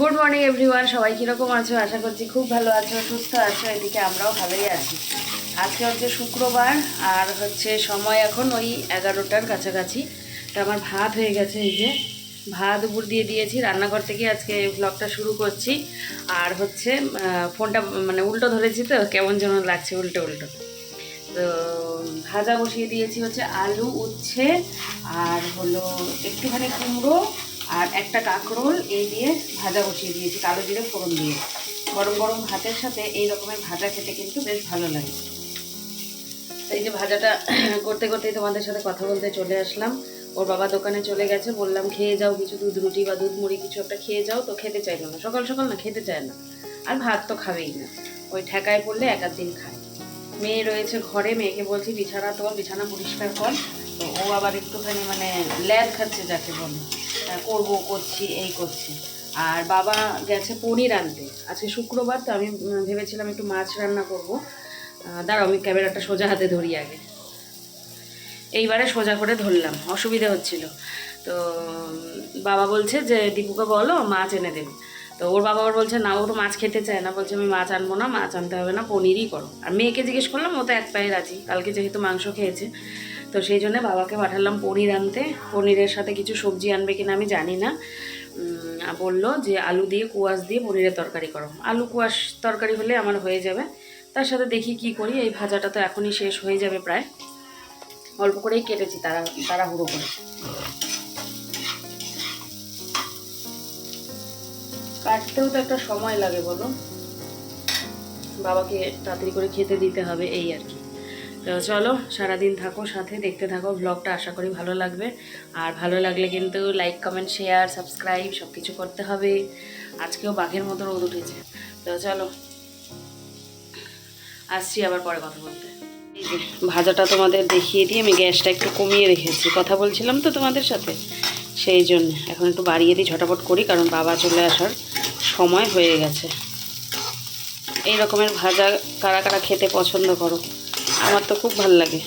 Good morning everyone সবাই কীরকম আছো? আশা করছি খুব ভালো আছো, সুস্থ আছো। এদিকে আমরাও ভালোই আছি। আজকে হচ্ছে শুক্রবার, আর হচ্ছে সময় এখন ওই এগারোটার কাছাকাছি। তো আমার ভাত হয়ে গেছে এই যে। ভাত উপর দিয়ে দিয়েছি। রান্নাঘর থেকে আজকে ব্লগটা শুরু করছি। আর হচ্ছে ফোনটা মানে উল্টো ধরেছি তো, কেমন যেন লাগছে উল্টো উল্টো। তো ভাজা বসিয়ে দিয়েছি হচ্ছে আলু উচ্ছে, আর হলো একটুখানি কুমড়ো আর একটা কাঁকরোল এই দিয়ে ভাজা বসিয়ে দিয়েছি, কালো জিরে ফোড়ন দিয়ে। গরম গরম ভাতের সাথে এই রকমের ভাজা খেতে কিন্তু বেশ ভালো লাগে। এই যে ভাজাটা করতে করতেই তোমাদের সাথে কথা বলতে চলে আসলাম। ওর বাবা দোকানে চলে গেছে, বললাম খেয়ে যাও কিছু দুধ রুটি বা দুধ মুড়ি কিছু একটা খেয়ে যাও, তো খেতে চাইলো না। সকাল সকাল না, খেতে চায় না। আর ভাত তো খাবেই না। ওই ঠেকায় পড়লে এক দিন খায়। মেয়ে রয়েছে ঘরে, মেয়েকে বলছি, বিছানা তোর, বিছানা পরিষ্কার কর। তো ও আবার একটুখানি মানে ল্যাদ খাচ্ছে, যাকে বলে। করব, করছি, এই করছি। আর বাবা গেছে পনির আনতে। আজকে শুক্রবার, তো আমি ভেবেছিলাম একটু মাছ রান্না করব। দাঁড়াও, আমি ক্যামেরাটা সোজা হাতে ধরি আগে। এইবারে সোজা করে ধরলাম, অসুবিধা হচ্ছিল। তো বাবা বলছে যে, দীপুকে বলো, মাছ এনে দেবে। তো ওর বাবা আবার বলছে, না, ও তো মাছ খেতে চায় না। বলছে, আমি মাছ আনব না, মাছ আনতে হবে না, পনিরই করো। আর মেয়েকে জিজ্ঞেস করলাম, ও তো এক পায়ে রাজি, কালকে যেহেতু মাংস খেয়েছে। তো সেই জন্য বাবাকে পাঠালাম পনির আনতে। পনিরের সাথে কিছু সবজি আনবে কিনা আমি জানি না। বলল যে আলু দিয়ে কুয়াশ দিয়ে পনিরের তরকারি করো। আলু কুয়াশ তরকারি হলে আমার হয়ে যাবে। তার সাথে দেখি কি করি, এই ভাজাটা তো এখনই শেষ হয়ে যাবে প্রায়। অল্প করেই কেটেছি তারা তাড়াহুড়ো করে। কাটতেও তো একটা সময় লাগে বলো। বাবাকে তাড়াতাড়ি করে খেতে দিতে হবে, এই আর কি। তো চলো, সারাদিন থাকো সাথে, দেখতে থাকো ব্লগটা আশা করি ভালো লাগবে। আর ভালো লাগলে কিন্তু লাইক কমেন্ট শেয়ার সাবস্ক্রাইব সব কিছু করতে হবে। আজকেও বাঘের মতো রোদ উঠেছে। তো চলো, আসছি আবার পরে কথা বলতে। ভাজাটা তোমাদের দেখিয়ে দিয়ে আমি গ্যাসটা একটু কমিয়ে রেখেছি। কথা বলছিলাম তো তোমাদের সাথে, সেই জন্য। এখন একটু বাড়িয়ে দিই, ঝটাপট করি, কারণ বাবা চলে আসার সময় হয়ে গেছে। এই রকমের ভাজা কারা কারা খেতে পছন্দ করো? আমার তো খুব ভালো লাগে।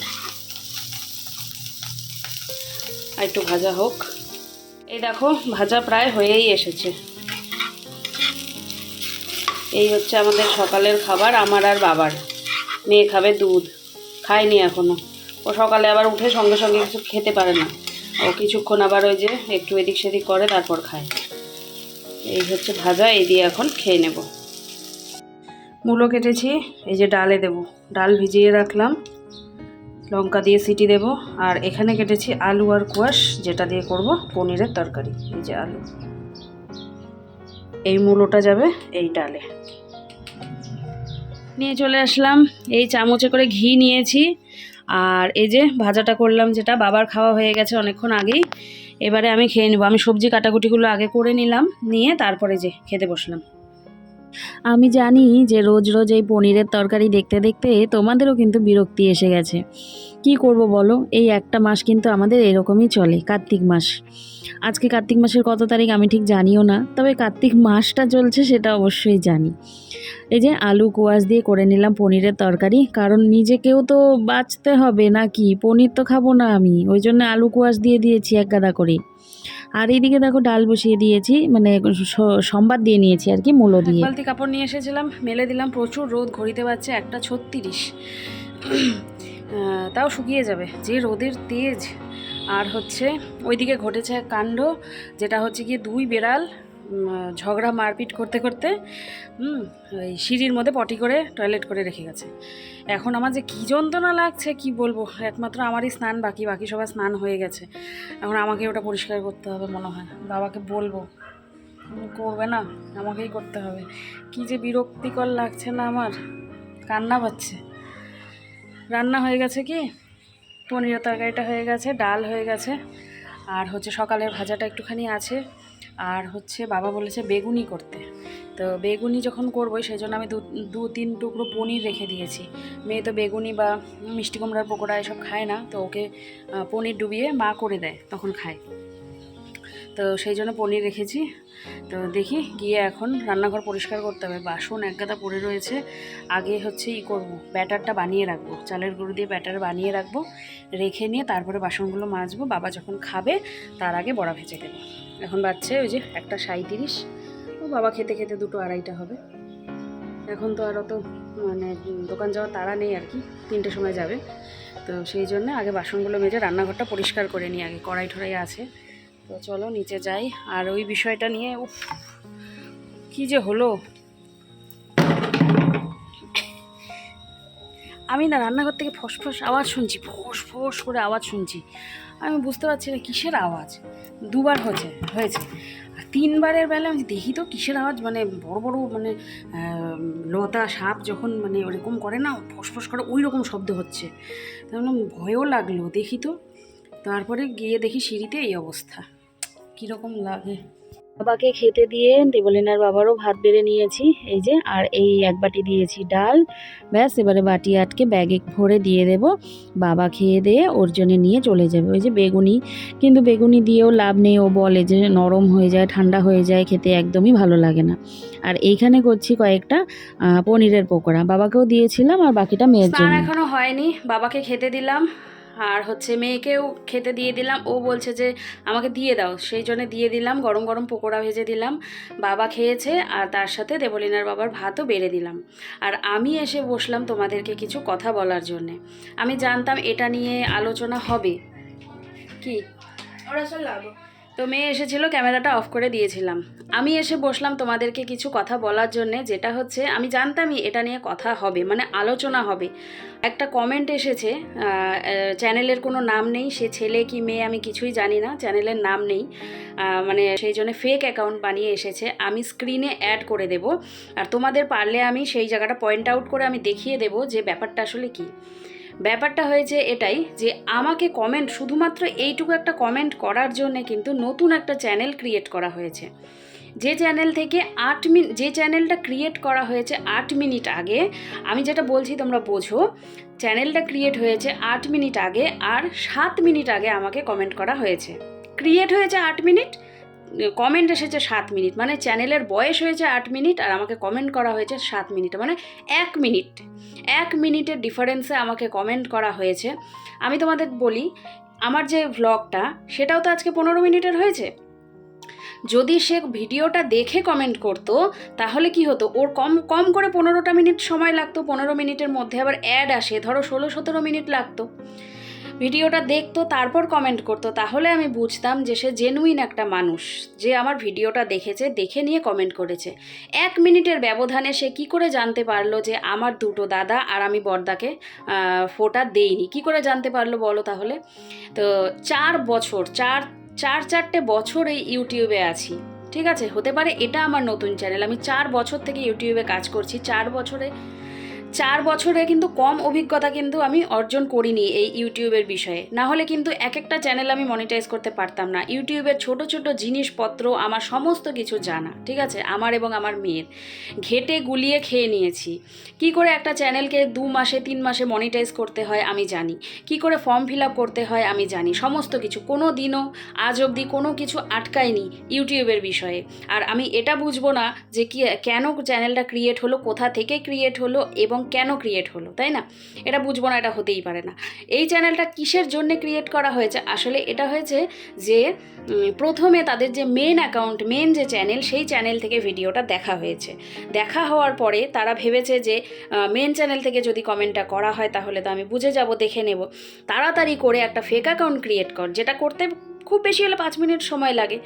আর একটু ভাজা হোক। এই দেখো, ভাজা প্রায় হয়েই এসেছে। এই হচ্ছে আমাদের সকালের খাবার, আমার আর বাবার। মেয়ে খাবে দুধ, খায়নি এখনও। ও সকালে আবার উঠে সঙ্গে সঙ্গে কিছু খেতে পারে না। ও কিছুক্ষণ আবার ওই যে একটু এদিক সেদিক করে, তারপর খায়। এই হচ্ছে ভাজা, এই দিয়ে এখন খেয়ে নেব। মূলো কেটেছি, এই যে ডালে দেব। ডাল ভিজিয়ে রাখলাম, লঙ্কা দিয়ে সিটি দেব, আর এখানে কেটেছি আলু আর কুয়াশ, যেটা দিয়ে করব পনিরের তরকারি, এই যে আলু। এই মূলোটা যাবে এই ডালে। নিয়ে চলে আসলাম, এই চামচে করে ঘি নিয়েছি, আর এই যে ভাজাটা করলাম, যেটা বাবার খাওয়া হয়ে গেছে অনেকক্ষণ আগেই, এবারে আমি খেয়ে নেব। আমি সবজি কাটাকুটিগুলো আগে করে নিলাম, নিয়ে তারপরে যে খেতে বসলাম। আমি জানি যে রোজ রোজ এই পনিরের তরকারি দেখতে দেখতে তোমাদেরও কিন্তু বিরক্তি এসে গেছে। কি করব বলো? এই একটা মাস কিন্তু আমাদের এরকমই চলে, কার্তিক মাস। আজকে কার্তিক মাসের কত তারিখ আমি ঠিক জানিও না, তবে কার্তিক মাসটা চলছে সেটা অবশ্যই জানি। এই যে আলু কোয়াশ দিয়ে করে নিলাম পনিরের তরকারি, কারণ নিজেকেও তো বাঁচতে হবে নাকি? পনির তো খাব না আমি, ওই জন্য আলু কোয়াশ দিয়ে দিয়েছি এক গাদা করে। আর এইদিকে দেখো ডাল বসিয়ে দিয়েছি মানে সম্বাদ দিয়ে নিয়েছি আর কি মূলো দিয়ে। বালতি কাপড় নিয়ে এসেছিলাম মেলে দিলাম প্রচুর রোদ ঘড়িতে পাচ্ছে একটা ছত্রিশ। তাও শুকিয়ে যাবে যে রোদের তেজ। আর হচ্ছে ওইদিকে ঘটেছে এক কাণ্ড যেটা হচ্ছে গিয়ে দুই বেড়াল ঝগড়া মারপিট করতে করতে ওই সিঁড়ির মধ্যে পটি করে টয়লেট করে রেখে গেছে। এখন আমার যে কী যন্ত্রণা লাগছে, কি বলব? একমাত্র আমারই স্নান বাকি বাকি সবার স্নান হয়ে গেছে। এখন আমাকে ওটা পরিষ্কার করতে হবে মনে হয় বাবাকে বলব করবে না, আমাকেই করতে হবে। কি যে বিরক্তিকর লাগছে না আমার। কান্না পাচ্ছে। রান্না হয়ে গেছে কি? পনিরের তরকারিটা হয়ে গেছে, ডাল হয়ে গেছে। আর হচ্ছে সকালের ভাজাটা একটুখানি আছে। আর হচ্ছে বাবা বলেছে বেগুনি করতে। তো বেগুনি যখন করব সেই জন্য আমি দু দু তিন টুকরো পনির রেখে দিয়েছি। মেয়ে তো বেগুনি বা মিষ্টি কুমড়ার পকোড়া এসব খায় না, তো ওকে পনির ডুবিয়ে মা করে দেয়, তখন খায়। তো সেই জন্য পনির রেখেছি। তো দেখি গিয়ে এখন রান্নাঘর পরিষ্কার করতে হবে। বাসন এক গাদা পড়ে রয়েছে। আগে হচ্ছে ই করব, ব্যাটারটা বানিয়ে রাখব। চালের গুঁড়ো দিয়ে ব্যাটার বানিয়ে রাখব। রেখে নিয়ে তারপরে বাসনগুলো মাজবো। বাবা যখন খাবে, তার আগে বড়া ভেজে দেবো। এখন বাচ্চা ওই যে একটা সাঁইত্রিশ। ও বাবা খেতে খেতে দুটো আড়াইটা হবে। এখন তো আর অত মানে দোকান যাওয়ার তাড়া নেই আর কি। তিনটের সময় যাবে। তো সেই জন্য আগে বাসনগুলো মেজে রান্নাঘরটা পরিষ্কার করে নিই। আগে কড়াই ঠড়াই আছে। তো চলো নিচে যাই। আর ওই বিষয়টা নিয়ে, উফ, কী যে হলো? আমি না রান্নাঘর থেকে ফসফস আওয়াজ শুনছি ফোস ফোস করে আওয়াজ শুনছি। আমি বুঝতে পারছি না কিসের আওয়াজ। দুবার হয়েছে হয়েছে। আর তিনবারের বেলা আমি দেখি তো কিসের আওয়াজ মানে বড় বড় মানে লতা সাপ যখন মানে ওরকম করে না, ফসফস করে ওই রকম শব্দ হচ্ছে। তাহলে ভয়ও লাগল, দেখি তো। তারপরে গিয়ে দেখি সিঁড়িতে এই অবস্থা। কীরকম লাগে? বাবাকে খেতে দিয়ে দেবলিনার বাবারও ভাত বেড়ে নিয়েছি এই যে আর এই এক বাটি দিয়েছি ডাল। ব্যাস এবারে বাটি আটকে ব্যাগে ভরে দিয়ে দেব। বাবা খেয়ে দিয়ে ওর জন্য নিয়ে চলে যাবে। ওই যে বেগুনি কিন্তু বেগুনি দিয়েও লাভ নেই ও বলে যে নরম হয়ে যায় ঠান্ডা হয়ে যায় খেতে একদমই ভালো লাগে না। আর এইখানে করছি কয়েকটা পনিরের পকোড়া। বাবাকেও দিয়েছিলাম আর বাকিটা মেয়ের জন্য। এখনও হয়নি বাবাকে খেতে দিলাম। আর হচ্ছে মেয়েকেও খেতে দিয়ে দিলাম। ও বলছে যে, আমাকে দিয়ে দাও। সেই জন্য দিয়ে দিলাম, গরম গরম পকোড়া ভেজে দিলাম। বাবা খেয়েছে আর তার সাথে দেবলিনার বাবার ভাতও বেড়ে দিলাম। আর আমি এসে বসলাম তোমাদেরকে কিছু কথা বলার জন্যে। আমি জানতাম এটা নিয়ে আলোচনা হবে। কি? ওরা লাগো তো মেয়ে এসেছিল, ক্যামেরাটা অফ করে দিয়েছিলাম। আমি এসে বসলাম তোমাদেরকে কিছু কথা বলার জন্যে, যেটা হচ্ছে আমি জানতামই এটা নিয়ে কথা হবে মানে আলোচনা হবে। একটা কমেন্ট এসেছে চ্যানেলের কোনো নাম নেই, সে ছেলে কি মেয়ে আমি কিছুই জানি না, চ্যানেলের নাম নেই। মানে সেই জন্য ফেক অ্যাকাউন্ট বানিয়ে এসেছে, আমি স্ক্রিনে অ্যাড করে দেব। আর তোমাদের পারলে আমি সেই জায়গাটা পয়েন্ট আউট করে আমি দেখিয়ে দেব যে ব্যাপারটা আসলে কী। ব্যাপারটা হয়েছে এটাই যে আমাকে কমেন্ট শুধুমাত্র এইটুকু একটা কমেন্ট করার জন্য কিন্তু নতুন একটা চ্যানেল ক্রিয়েট করা হয়েছে। যে চ্যানেল থেকে আট মিনিট যে চ্যানেলটা ক্রিয়েট করা হয়েছে আট মিনিট আগে, আমি যেটা বলছি তোমরা বোঝো চ্যানেলটা ক্রিয়েট হয়েছে আট মিনিট আগে আর সাত মিনিট আগে আমাকে কমেন্ট করা হয়েছে। ক্রিয়েট হয়েছে আট মিনিট কমেন্ট এসেছে সাত মিনিট। মানে চ্যানেলের বয়স হয়েছে আট মিনিট আর আমাকে কমেন্ট করা হয়েছে সাত মিনিট। মানে এক মিনিট। এক মিনিটের ডিফারেন্সে আমাকে কমেন্ট করা হয়েছে। আমি তোমাদের বলি, আমার যে ভ্লগটা সেটাও তো আজকে পনেরো মিনিটের হয়েছে? যদি সে ভিডিওটা দেখে কমেন্ট করতো, তাহলে কি হতো? ওর কম কম করে পনেরোটা মিনিট সময় লাগতো, পনেরো মিনিটের মধ্যে আবার অ্যাড আসে। ধরো ষোলো, সতেরো মিনিট লাগতো। ভিডিওটা দেখতো, তারপর কমেন্ট করতো, তাহলে আমি বুঝতাম যে সে জেনুইন একটা মানুষ। যে আমার ভিডিওটা দেখেছে, দেখে নিয়ে কমেন্ট করেছে। এক মিনিটের ব্যবধানে সে কি করে জানতে পারল যে আমার দুটো দাদা আর আমি বর্দাকে ফোটা দেইনি? কি করে জানতে পারল বলো তাহলে? তো চার বছর, চার চার চারটে বছর এই ইউটিউবে আছি। ঠিক আছে? হতে পারে এটা আমার নতুন চ্যানেল আমি চার বছর থেকে ইউটিউবে কাজ করছি, চার বছরে চার বছরে কিন্তু কম অভিজ্ঞতা কিন্তু আমি অর্জন করিনি এই ইউটিউবের বিষয়ে। না হলে কিন্তু এক একটা চ্যানেল আমি মনিটাইজ করতে পারতাম না। ইউটিউবের ছোট ছোট জিনিসপত্র আমার সমস্ত কিছু জানা, ঠিক আছে? আমার এবং আমার মেয়ের। ঘেটে গুলিয়ে খেয়ে নিয়েছি। কি করে একটা চ্যানেলকে দু মাসে, তিন মাসে মনিটাইজ করতে হয় আমি জানি। কি করে ফর্ম ফিল আপ করতে হয় আমি জানি। সমস্ত কিছু। কোনো দিনও, আজ অবধি কোনো কিছু আটকায়নি ইউটিউবের বিষয়ে। আর আমি এটা বুঝব না যে কি, কেন চ্যানেলটা ক্রিয়েট হলো, কোথা থেকে ক্রিয়েট হলো এবং কেন ক্রিয়েট হলো, তাই না? এটা বুঝব না, এটা হতেই পারে না। এই চ্যানেলটা কিসের জন্য ক্রিয়েট করা হয়েছে? আসলে এটা হয়েছে যে প্রথমে তাদের যে মেন অ্যাকাউন্ট মেন যে চ্যানেল সেই চ্যানেল থেকে ভিডিওটা দেখা হয়েছে। দেখা হওয়ার পরে তারা ভেবেছে যে মেন চ্যানেল থেকে যদি কমেন্টটা করা হয়, তাহলে তো আমি বুঝে যাব, দেখে নেব। তাড়াতাড়ি করে একটা ফেক অ্যাকাউন্ট ক্রিয়েট কর, যেটা করতে খুব বেশি হলে পাঁচ মিনিট সময় লাগে।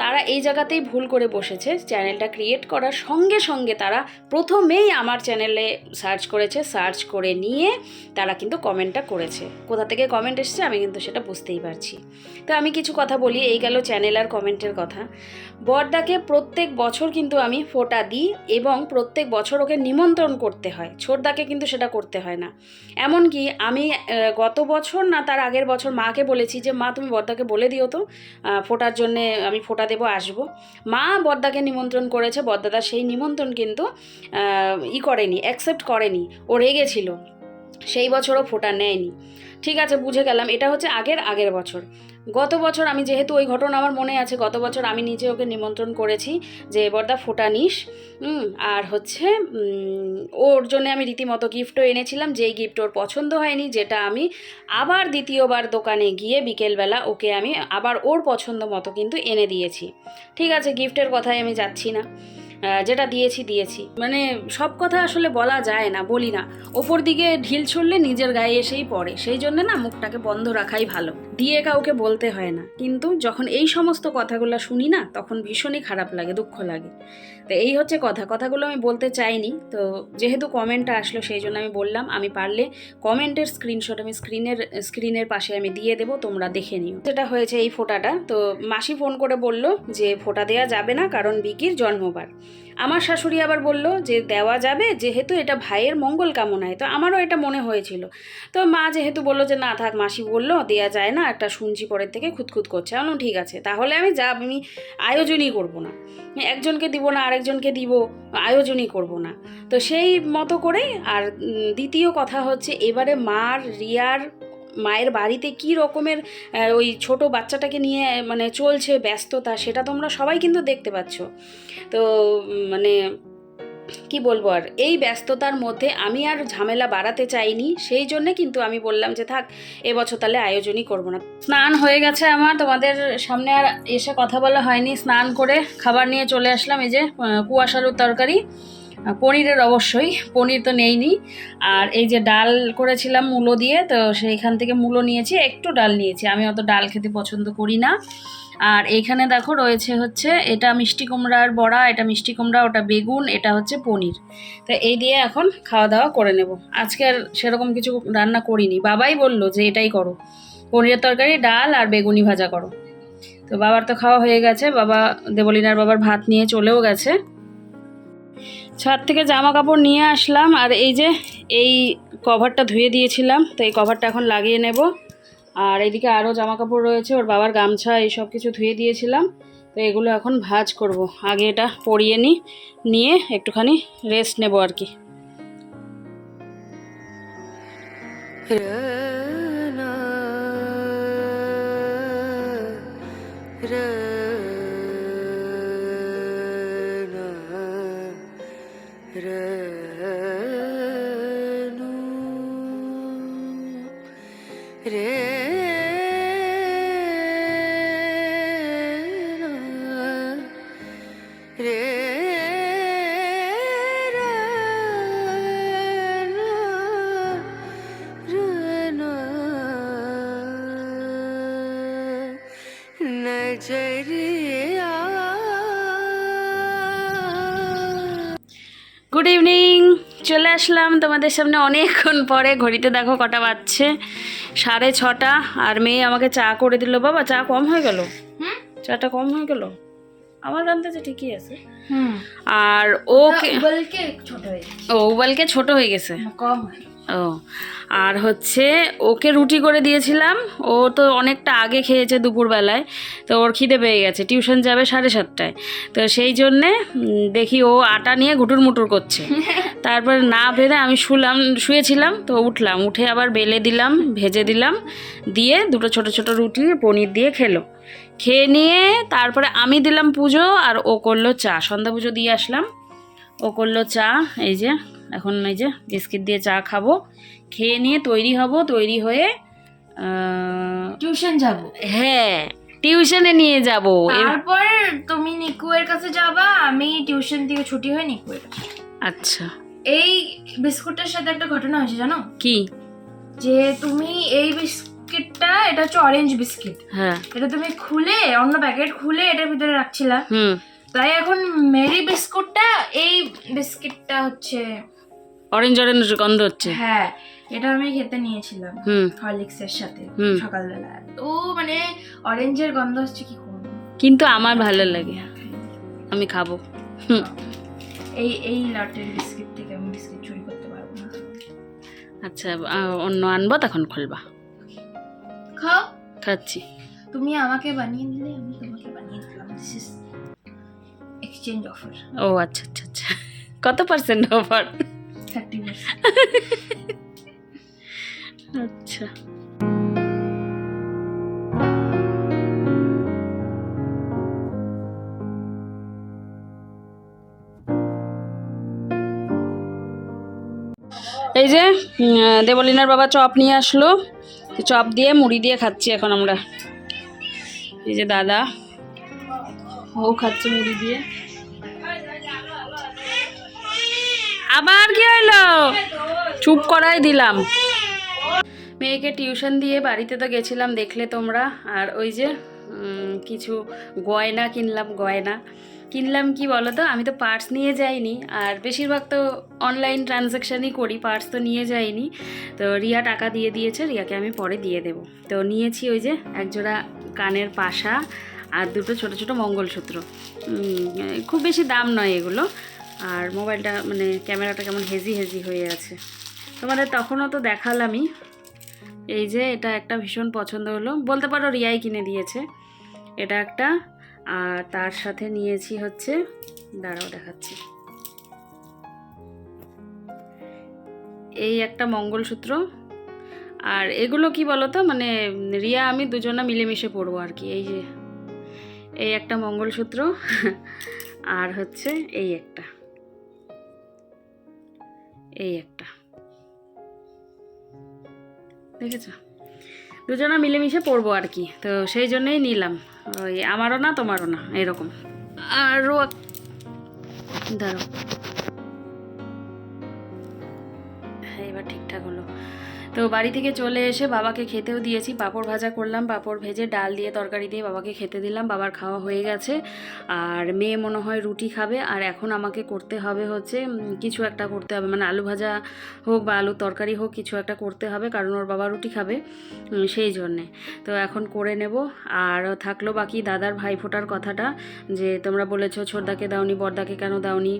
তারা এই জায়গাতেই ভুল করে বসেছে। চ্যানেলটা ক্রিয়েট করার সঙ্গে সঙ্গে তারা প্রথমেই আমার চ্যানেলে সার্চ করেছে। সার্চ করে নিয়ে তারা কিন্তু কমেন্টটা করেছে। কোথা থেকে কমেন্ট এসেছে আমি কিন্তু সেটা বুঝতেই পারছি। তো আমি কিছু কথা বলি। এই গেল চ্যানেল আর কমেন্টের কথা। বর্দাকে প্রত্যেক বছর কিন্তু আমি ফোটা দিই এবং প্রত্যেক বছর ওকে নিমন্ত্রণ করতে হয়। ছোটদাকে কিন্তু সেটা করতে হয় না। এমনকি আমি গত বছর না, তার আগের বছর মাকে বলেছি যে, মা, তুমি বর্দাকে বলে দিও তো ফোটার জন্যে আমি ফোটা দেবো, আসব। মা বদ্দাকে নিমন্ত্রণ করেছে বদ্দাদা সেই নিমন্ত্রণ কিন্তু ই করেনি অ্যাকসেপ্ট করেনি, ও রেগেছিল সেই বছরও ফোটা নেয়নি। ঠিক আছে, বুঝে গেলাম, এটা হচ্ছে আগের আগের বছর। গত বছর আমি যেহেতু ওই ঘটনা আমার মনে আছে, গত বছর আমি নিজে ওকে নিমন্ত্রণ করেছি যে বর্দা ফোটা নিস। আর হচ্ছে ওর জন্য আমি রীতিমতো গিফটও এনেছিলাম, যেই গিফট ওর পছন্দ হয়নি, যেটা আমি আবার দ্বিতীয়বার দোকানে গিয়ে বিকেলবেলা ওকে আমি আবার ওর পছন্দ মতো কিন্তু এনে দিয়েছি। ঠিক আছে গিফটের কথায় আমি যাচ্ছি না। যেটা দিয়েছি দিয়েছি। মানে সব কথা আসলে বলা যায় না, বলি না। ওপর দিকে ঢিল ছুড়লে নিজের গায়ে এসেই পড়ে। সেই জন্য না মুখটাকে বন্ধ রাখাই ভালো। দিয়ে কাউকে বলতে হয় না। কিন্তু যখন এই সমস্ত কথাগুলো শুনি না, তখন ভীষণই খারাপ লাগে, দুঃখ লাগে। তো এই হচ্ছে কথা। কথাগুলো আমি বলতে চাইনি। তো যেহেতু কমেন্টটা আসলো, সেই জন্য আমি বললাম, আমি পারলে কমেন্টের স্ক্রিনশট আমি স্ক্রিনের স্ক্রিনের পাশে আমি দিয়ে দেবো, তোমরা দেখে নিও। যেটা হয়েছে এই ফোটাটা, তো মাসি ফোন করে বলল যে, ফোটা দেওয়া যাবে না, কারণ বিকির জন্মবার। আমার শাশুড়ি আবার বলল যে দেওয়া যাবে যেহেতু এটা ভাইয়ের মঙ্গল কামনায়। তো আমারও এটা মনে হয়েছিল। তো মা যেহেতু বলল যে না থাক, মাসি বলল দেওয়া যায় না, একটা শুনছি পরের থেকে, খুঁতখুত করছে। আমি ঠিক আছে, তাহলে আমি যা, আমি আয়োজনই করব না। একজনকে দিব না, আরেকজনকে দিব, আয়োজনই করব না। তো সেই মতো করেই আর দ্বিতীয় কথা হচ্ছে, এবারে মার রিয়ার মায়ের বাড়িতে কি রকমের ওই ছোট বাচ্চাটাকে নিয়ে মানে চলছে ব্যস্ততা, সেটা তোমরা সবাই কিন্তু দেখতে পাচ্ছ। তো মানে কি বলব আর, এই ব্যস্ততার মধ্যে আমি আর ঝামেলা বাড়াতে চাইনি, সেই জন্যে কিন্তু আমি বললাম যে থাক, এবছর তাহলে আয়োজনই করব না। স্নান হয়ে গেছে আমার, তোমাদের সামনে আর এসে কথা বলা হয়নি, স্নান করে খাবার নিয়ে চলে আসলাম, এই যে কুয়াশালুর তরকারি। পনিরের অবশ্যই, পনির তো নেইনি। আর এই যে ডাল করেছিলাম মূলো দিয়ে, তো সেইখান থেকে মূলো নিয়েছি, একটু ডাল নিয়েছি। আমি অত ডাল খেতে পছন্দ করি না। আর এইখানে দেখো রয়েছে হচ্ছে, এটা মিষ্টি কুমড়ার বড়া, এটা মিষ্টি কুমড়া, ওটা বেগুন, এটা হচ্ছে পনির। তো এই দিয়ে এখন খাওয়া দাওয়া করে নেব। আজকে আর সেরকম কিছু রান্না করিনি। বাবাই বলল যে এটাই করো। পনিরের তরকারি, ডাল আর বেগুনি ভাজা করো। তো বাবার তো খাওয়া হয়ে গেছে। বাবা দেবলিনার বাবার ভাত নিয়ে চলেও গেছে। ছাদ থেকে জামা কাপড় নিয়ে আসলাম আর এই যে এই কভারটা ধুয়ে দিয়েছিলাম, তো এই কভারটা এখন লাগিয়ে নেব। আর এদিকে আরও জামা কাপড় রয়েছে, ওর বাবার গামছা এই সব কিছু ধুয়ে দিয়েছিলাম, তো এগুলো এখন ভাজ করব। আগে এটা পরিয়ে নিই নিয়ে একটুখানি রেস্ট নেব আর কি। চলে আসলাম তোমাদের সামনে অনেকক্ষণ পরে। ঘড়িতে দেখো কটা বাজছে। সাড়ে ছটা আর মেয়ে আমাকে চা করে দিল। বাবা চা কম হয়ে গেল? চাটা কম হয়ে গেল? আমার আন্দাজে ঠিকই আছে। হুম। আর ও বলকে ছোট হয়ে ও উবালকে ছোট হয়ে গেছে। কম ও আর হচ্ছে ওকে রুটি করে দিয়েছিলাম। ও তো অনেকটা আগে খেয়েছে দুপুরবেলায় তো ওর খিদে পেয়ে গেছে টিউশন যাবে সাড়ে সাতটায়। তো সেই জন্যে দেখি ও আটা নিয়ে ঘুটুর মুটুর করছে। তারপর না ভেবে আমি শুলাম শুয়েছিলাম তো উঠলাম উঠে আবার বেলে দিলাম ভেজে দিলাম দিয়ে দুটো ছোট ছোট রুটি পনির দিয়ে খেলো। খেয়ে নিয়ে তারপরে আমি দিলাম পুজো আর ও করল চা। সন্ধ্যা পুজো দিয়ে আসলাম। ও করল চা এই যে এখন এই যে বিস্কিট দিয়ে চা খাব খেয়ে নিয়ে তৈরি হব তৈরি হয়ে টিউশন যাব। হ্যাঁ টিউশনে নিয়ে যাব। তারপর তুমি নিকুয়ের কাছে যাবা আমি টিউশন থেকে ছুটি হয়ে নিকুয়ের আচ্ছা। এই বিস্কুটের সাথে একটা ঘটনা হয়েছে জানো? কি? যে তুমি এই বিস্কিটটা এটা হচ্ছে অরেঞ্জ বিস্কিট। হ্যাঁ। এটা তুমি খুলে অন্য প্যাকেট খুলে এটার ভিতরে রাখছিলা। হুম। তাই এখন মেরি বিস্কুটটা এই বিস্কিটটা হচ্ছে অরেঞ্জ অরেঞ্জ গন্ধ হচ্ছে। হ্যাঁ এটা আমি খেতে নিয়েছিলাম হুম। হরলিক্স এর সাথে। সকালবেলা। তো মানে অরেঞ্জের গন্ধ হচ্ছে কি কিন্তু আমার ভালো লাগে। আমি খাব। এই এই লটের বিস্কিট থেকে আমি বিস্কিট চুরি করতে পারব না। আচ্ছা অন্য আনব তখন খুলবা। খাও। খাচ্ছি। তুমি আমাকে বানিয়ে দিলে আমি তোমাকে বানিয়ে দিলাম। দিস ইজ এক্সচেঞ্জ অফার ও আচ্ছা আচ্ছা আচ্ছা। কত পার্সেন্ট অফার আচ্ছা। এই যে দেবলিনার বাবা চপ নিয়ে আসলো। চপ দিয়ে মুড়ি দিয়ে খাচ্ছি এখন আমরা। এই যে দাদা, ও খাচ্ছে মুড়ি দিয়ে। আবার কি হইল চুপ করাই দিলাম। মেয়েকে টিউশন দিয়ে বাড়িতে তো গেছিলাম দেখলে তোমরা। আর ওই যে কিছু গয়না কিনলাম গয়না। কিনলাম কি বলো তো আমি তো পার্স নিয়ে যাইনি। আর বেশিরভাগ তো অনলাইন ট্রানজ্যাকশানই করি, পার্স তো নিয়ে যাইনি। তো রিয়া টাকা দিয়ে দিয়েছে, রিয়াকে আমি পরে দিয়ে দেবো। তো নিয়েছি ওই যে একজোড়া কানের পাশা আর দুটো ছোট ছোট মঙ্গলসূত্র। খুব বেশি দাম নয় এগুলো। আর মোবাইলটা মানে ক্যামেরাটা কেমন হেজি হেজি হয়ে আছে। তোমাদের তখনও তো দেখালামই। এই যে এটা একটা ভীষণ পছন্দ হলো। বলতে পারো রিয়াই কিনে দিয়েছে। এটা একটা। আর তার সাথে নিয়েছি হচ্ছে, দাঁড়াও দেখাচ্ছি। এই একটা মঙ্গলসূত্র। আর এগুলো কি বলো তো মানে রিয়া, আমি দুজনা মিলেমিশে পরবো আর কি। এই যে, এই একটা মঙ্গলসূত্র। আর হচ্ছে এই একটা। এই একটা। দেখেছ? দুজনা মিলেমিশে পড়ব আর কি। তো সেই জন্যেই নিলাম। ওই আমারও না, তোমারও না, এরকম। আর দাঁড়ো হ্যাঁ এবার ঠিকঠাক হলো। তো বাড়ি থেকে চলে এসে বাবাকে খেতেও দিয়েছি। পাঁপড় ভাজা করলাম, পাঁপড় ভেজে ডাল দিয়ে তরকারি দিয়ে বাবাকে খেতে দিলাম। বাবার খাওয়া হয়ে গেছে। আর মেয়ে মনে হয় রুটি খাবে। আর এখন আমাকে করতে হবে হচ্ছে কিছু একটা করতে হবে। মানে আলু ভাজা হোক বা আলু তরকারি হোক, কিছু একটা করতে হবে। কারণ ওর বাবা রুটি খাবে সেই জন্যে। তো এখন করে নেব। আর থাকল বাকি দাদার ভাইফোঁটার কথাটা যে, তোমরা বলেছ ছোটদাকে দাওনি, বড়দাকে কেন দাওনি?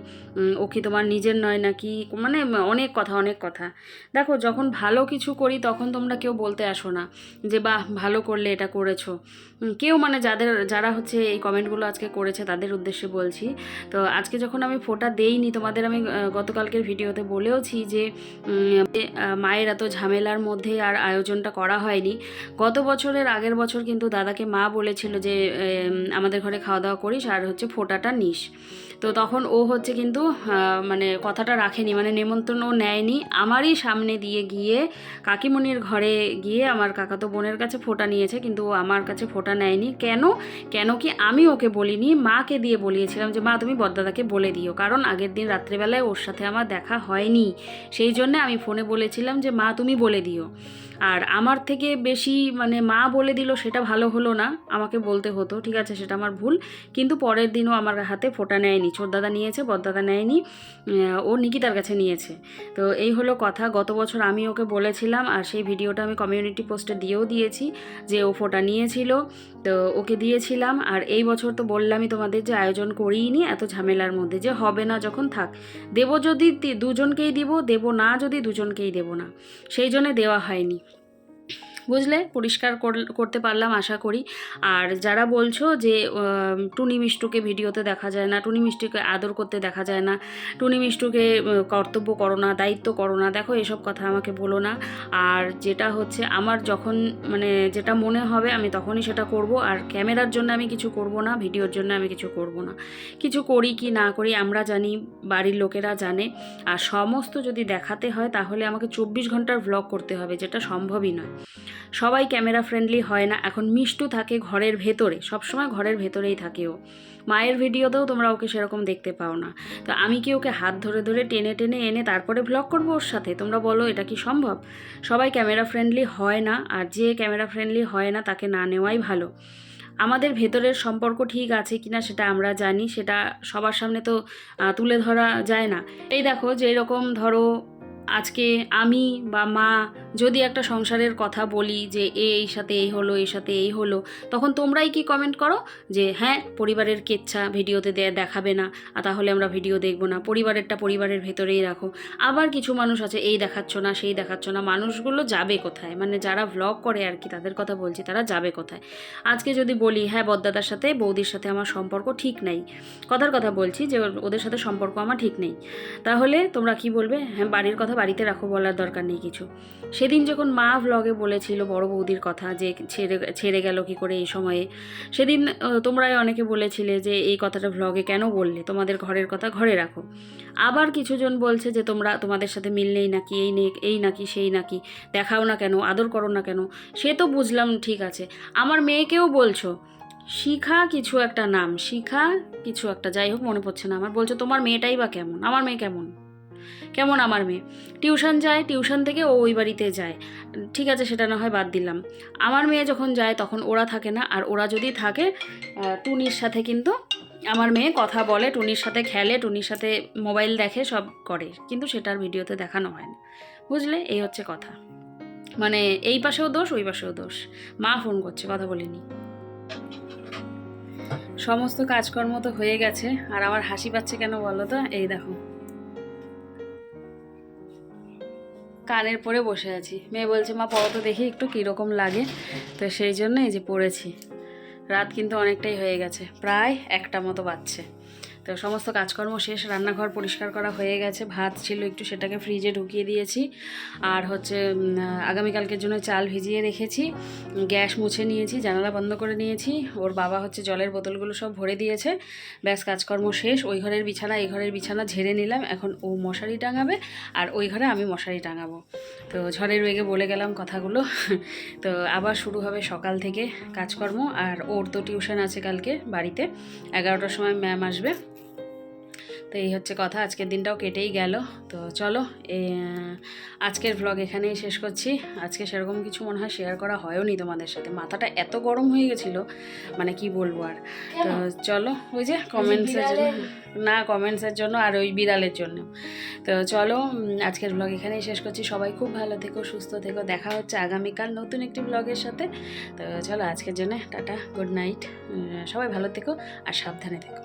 ও কি তোমার নিজের নয় নাকি? মানে অনেক কথা অনেক কথা। দেখো, যখন ভালো কিছু করি, তখন তোমরা কেউ বলতে আসো না যে, বাহ, ভালো করলে এটা করেছ। কেউ মানে যাদের, যারা হচ্ছে এই কমেন্টগুলো আজকে করেছে, তাদের উদ্দেশ্যে বলছি। তো আজকে যখন আমি ফোটা দেইনি, তোমাদের আমি গতকালকের ভিডিওতে বলেওছি যে মায়ের এত ঝামেলার মধ্যে আর আয়োজনটা করা হয়নি। গত বছরের আগের বছর কিন্তু দাদাকে মা বলেছিল যে আমাদের ঘরে খাওয়া দাওয়া করিস আর হচ্ছে ফোটাটা নিস। তো তখন ও হচ্ছে কিন্তু মানে কথাটা রাখেনি মানে নেমন্ত্রণ ও নেয়নি। আমারই সামনে দিয়ে গিয়ে কাকিমণির ঘরে গিয়ে আমার কাকাতো বোনের কাছে ফোটা নিয়েছে, কিন্তু ও আমার কাছে ফোটা নেয়নি। কেন? কেন কি আমি ওকে বলিনি, মাকে দিয়ে বলিয়েছিলাম যে, মা, তুমি বদ্দাদাকে বলে দিও, কারণ আগের দিন রাত্রেবেলায় ওর সাথে আমার দেখা হয়নি। সেই জন্য আমি ফোনে বলেছিলাম যে, মা, তুমি বলে দিও। আর আমার থেকে বেশি মানে মা বলে দিল সেটা ভালো হলো না, আমাকে বলতে হতো, ঠিক আছে, সেটা আমার ভুল। কিন্তু পরের দিনও আমার হাতে ফোটা নেয়নি ছোটদাদা নিয়েছে বড়দাদা নেয়নি ও নিকিতার কাছে নিয়েছে। তো এই হলো কথা, গত বছর আমি ওকে বলেছিলাম আর সেই ভিডিওটা আমি কমিউনিটি পোস্টে দিয়েও দিয়েছি যে ও ফোটা নিয়েছিল, তো ওকে দিয়েছিলাম। আর এই বছর তো বললামই তোমাদের যে আয়োজন করিনি এত ঝামেলার মধ্যে যে হবে না, যখন থাক। দেব যদি দুজনকেই দিব, দেবো না যদি দুজনকেই দেবো না। সেই জন্য দেওয়া হয়নি। বুঝলে? পরিষ্কার কর- করতে পারলাম আশা করি। আর যারা বলছো যে টুনি মিষ্টুকে ভিডিওতে দেখা যায় না, টুনি মিষ্টিকে আদর করতে দেখা যায় না, টুনি মিষ্টুকে কর্তব্য করো না, দায়িত্ব করো না, দেখো এসব কথা আমাকে বলো না। আর যেটা হচ্ছে, আমার যখন মানে যেটা মনে হবে আমি তখনই সেটা করব। আর ক্যামেরার জন্য আমি কিছু করব না, ভিডিওর জন্য আমি কিছু করব না। কিছু করি কি না করি, আমরা জানি, বাড়ির লোকেরা জানে। আর সমস্ত যদি দেখাতে হয়, তাহলে আমাকে চব্বিশ ঘণ্টার ভ্লগ করতে হবে, যেটা সম্ভবই নয়। সবাই ক্যামেরা ফ্রেন্ডলি হয় না। এখন মিষ্টু থাকে ঘরের ভেতরে। সবসময় ঘরের ভেতরেই থাকে ও। মায়ের ভিডিওতেও তোমরা ওকে সেরকম দেখতে পাও না। তো আমি কি ওকে হাত ধরে ধরে টেনে টেনে এনে তারপরে ব্লগ করব ওর সাথে? তোমরা বলো, এটা কি সম্ভব? সবাই ক্যামেরা ফ্রেন্ডলি হয় না, আর যে ক্যামেরা ফ্রেন্ডলি হয় না তাকে না নেওয়াই ভালো। আমাদের ভেতরের সম্পর্ক ঠিক আছে কিনা সেটা আমরা জানি, সেটা সবার সামনে তো তুলে ধরা যায় না। এই দেখো যেই রকম ধরো আজকে আমি বা মা যদি একটা সংসারের কথা বলি যে এই সাথে এই হলো, এই সাথে এই হলো, তখন তোমরাই কি কমেন্ট করো? যে হ্যাঁ পরিবারের কেচ্ছা ভিডিওতে দেখাবে না, আর তাহলে আমরা ভিডিও দেখব না। পরিবারেরটা পরিবারের ভেতরেই রাখো। আবার কিছু মানুষ আছে, এই দেখাচ্ছ না, সেই দেখাচ্ছ না। মানুষগুলো যাবে কোথায়? মানে যারা ভ্লগ করে আর কি, তাদের কথা বলছি, তারা যাবে কোথায়? আজকে যদি বলি হ্যাঁ বদ্দাদার সাথে, বৌদির সাথে আমার সম্পর্ক ঠিক নেই। কথার কথা বলছি যে ওদের সাথে সম্পর্ক আমার ঠিক নেই। তাহলে তোমরা কি বলবে? হ্যাঁ বাড়ির কথা বাড়িতে রাখো বলার দরকার নেই কিছু। সেদিন যখন মা ভ্লগে বলেছিল বড় বৌদির কথা যে ছেড়ে ছেড়ে গেল কি করে এই সময়ে, সেদিন তোমরাই অনেকে বলেছিলে যে এই কথাটা ভ্লগে কেন বললে? তোমাদের ঘরের কথা ঘরে রাখো। আবার কিছুজন বলছে যে তোমরা, তোমাদের সাথে মিল নেই নাকি, এই নেই এই নাকি, সেই নাকি, দেখাও না কেন, আদর করো না কেন, সে তো বুঝলাম ঠিক আছে। আমার মেয়েকেও বলছো, শিখা কিছু একটা নাম, শিখা কিছু একটা, যাই হোক মনে পড়ছে না আমার, বলছো তোমার মেয়েটাই বা কেমন? আমার মেয়ে কেমন? কেমন আমার মেয়ে? টিউশন যায়, টিউশন থেকে ও ওই বাড়িতে যায়। ঠিক আছে, সেটা না হয় বাদ দিলাম। আমার মেয়ে যখন যায়, তখন ওরা থাকে না। আর ওরা যদি থাকে টুনির সাথে কিন্তু আমার মেয়ে কথা বলে, টুনির সাথে খেলে, টুনির সাথে মোবাইল দেখে, সব করে। কিন্তু সেটার ভিডিওতে দেখানো হয় না। বুঝলে? এই হচ্ছে কথা। মানে এই পাশেও দোষ, ওই পাশেও দোষ। মা ফোন করছে, কথা বলিনি। সমস্ত কাজকর্ম তো হয়ে গেছে। আর আমার হাসি পাচ্ছে কেন বলো তো? এই দেখো। কানের পরে বসে আছি। মেয়ে বলছে, মা পড়ো তো দেখি একটু কীরকম লাগে। তো সেই জন্য এই যে পড়েছি। রাত কিন্তু অনেকটাই হয়ে গেছে, প্রায় একটা মতো বাজছে। তো সমস্ত কাজকর্ম শেষ, রান্নাঘর পরিষ্কার করা হয়ে গেছে, ভাত ছিল একটু সেটাকে ফ্রিজে ঢুকিয়ে দিয়েছি। আর হচ্ছে আগামীকালকের জন্য চাল ভিজিয়ে রেখেছি, গ্যাস মুছে নিয়েছি, জানালা বন্ধ করে নিয়েছি, ওর বাবা হচ্ছে জলের বোতলগুলো সব ভরে দিয়েছে। ব্যাস, কাজকর্ম শেষ, ওই ঘরের বিছানা, এই ঘরের বিছানা ঝেড়ে নিলাম, এখন ও মশারি টাঙাবে আর ওই ঘরে আমি মশারি টাঙাবো। তো ঝড়ের বেগে বলে গেলাম কথাগুলো। তো আবার শুরু হবে সকাল থেকে কাজকর্ম, আর ওর তো টিউশন আছে কালকে বাড়িতে, এগারোটার সময় ম্যাম আসবে। তো এই হচ্ছে কথা আজকের দিনটাও কেটেই গেল। তো চলো এ, আজকের ভ্লগ এখানেই শেষ করছি। আজকে সেরকম কিছু মনে হয় শেয়ার করা হয়ও নি তোমাদের সাথে। মাথাটা এত গরম হয়ে গেছিল মানে কি বলব আর? তো চলো ওই যে কমেন্টসের জন্য। না কমেন্টসের জন্য আর ওই বিড়ালের জন্য। তো চলো আজকের ব্লগ এখানেই শেষ করছি। সবাই খুব ভালো থেকো সুস্থ থেকো। দেখা হচ্ছে আগামীকাল নতুন একটি ব্লগের সাথে। তো চলো আজকের জন্য টাটা গুড নাইট সবাই ভালো থেকো আর সাবধানে থেকো।